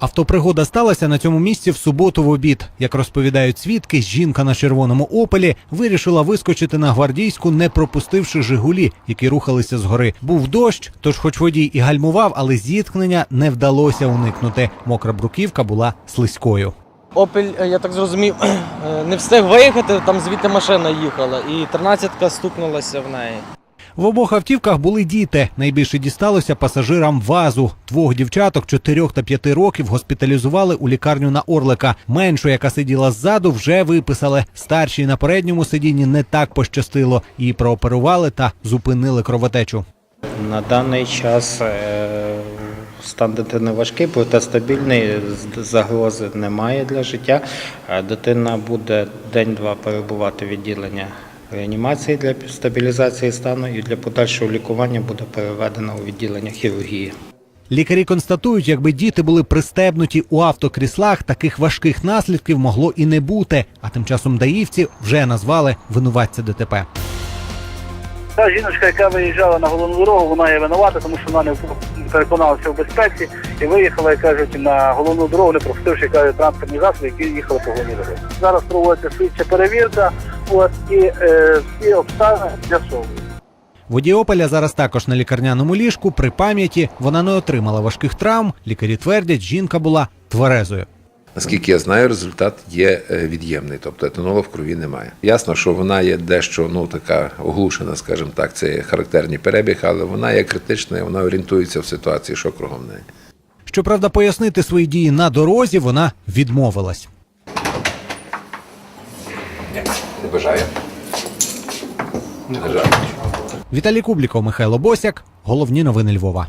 Автопригода сталася на цьому місці в суботу в обід. Як розповідають свідки, жінка на червоному опелі вирішила вискочити на гвардійську, не пропустивши Жигулі, які рухалися згори. Був дощ, тож, хоч водій і гальмував, але зіткнення не вдалося уникнути. Мокра бруківка була слизькою. Опель, е, я так зрозумів, е, не встиг виїхати, там звідти машина їхала, і 13-ка стукнулася в неї. В обох автівках були діти. Найбільше дісталося пасажирам вазу. Двох дівчаток 4 та 5 років госпіталізували у лікарню на Орлика. Меншу, яка сиділа ззаду, вже виписали. Старшій на передньому сидінні не так пощастило. Її прооперували та зупинили кровотечу. На даний час е, стан дитини важкий, проте стабільний, загрози немає для життя. Е, Дитина буде день-два перебувати в відділенні реанімації для стабілізації стану і для подальшого лікування буде переведена у відділення хірургії. Лікарі констатують, якби діти були пристебнуті у автокріслах, таких важких наслідків могло і не бути. А тим часом даївці вже назвали винуватця ДТП. Та жіночка, яка виїжджала на головну дорогу, вона є винувата, тому що вона не переконалася в безпеці і виїхала, як кажуть, на головну дорогу, не пропустивши кажуть, транспортні засоби, які їхали по головній дорозі. Зараз проводиться слідча перевірка, і е, всі обставини з'ясовують. Водій Опеля зараз також на лікарняному ліжку. При пам'яті вона не отримала важких травм. Лікарі твердять, жінка була тверезою. Наскільки я знаю, результат є е, від'ємний, тобто етанолу в крові немає. Ясно, що вона є дещо ну така оглушена, скажімо так, це характерний перебіг, але вона є критична, вона орієнтується в ситуації, що кругом неї. Щоправда, пояснити свої дії на дорозі вона відмовилась. Не бажає? Не бажає. Віталій Кубліков, Михайло Босяк. Головні новини Львова.